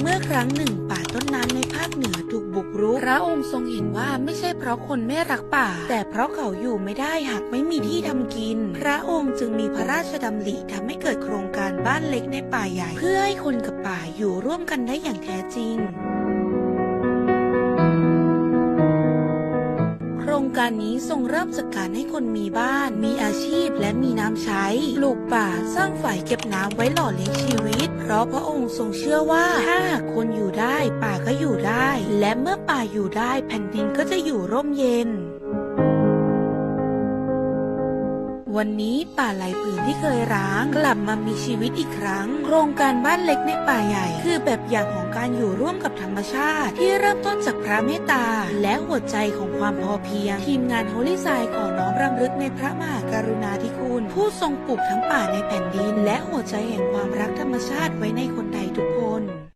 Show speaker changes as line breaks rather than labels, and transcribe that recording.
เมื่อครั้งหนึ่งป่าต้นน้ำในภาคเหนือถูกบุกรุก พระองค์ทรงเห็นว่าไม่ใช่เพราะคนไม่รักป่า แต่เพราะเขาอยู่ไม่ได้หากไม่มีที่ทำกิน พระองค์จึงมีพระราชดำริทำให้เกิดโครงการบ้านเล็กในป่าใหญ่ เพื่อให้คนกับป่าอยู่ร่วมกันได้อย่างแท้จริงโครงการนี้ทรงเริ่มจากการให้คนมีบ้าน มีอาชีพและมีน้ำใช้ ปลูกป่าสร้างฝ่ายเก็บน้ำไว้หล่อเลี้ยงชีวิต เพราะพระองค์ทรงเชื่อว่าถ้าหากคนอยู่ได้ป่าก็อยู่ได้ และเมื่อป่าอยู่ได้แผ่นดินก็จะอยู่ร่มเย็นวันนี้ป่าไหลผืนที่เคยร้าง กลับมามีชีวิตอีกครั้ง โครงการบ้านเล็กในป่าใหญ่ คือแบบอย่างของการอยู่ร่วมกับธรรมชาติ ที่เริ่มต้นจากพระเมตตา และหัวใจของความพอเพียง ทีมงานโฮลี่ไซขอน้อมรำลึกในพระมหากรุณาธิคุณ ผู้ทรงปลูกทั้งป่าในแผ่นดิน และ ชาติไว้ในคนไทยทุกคน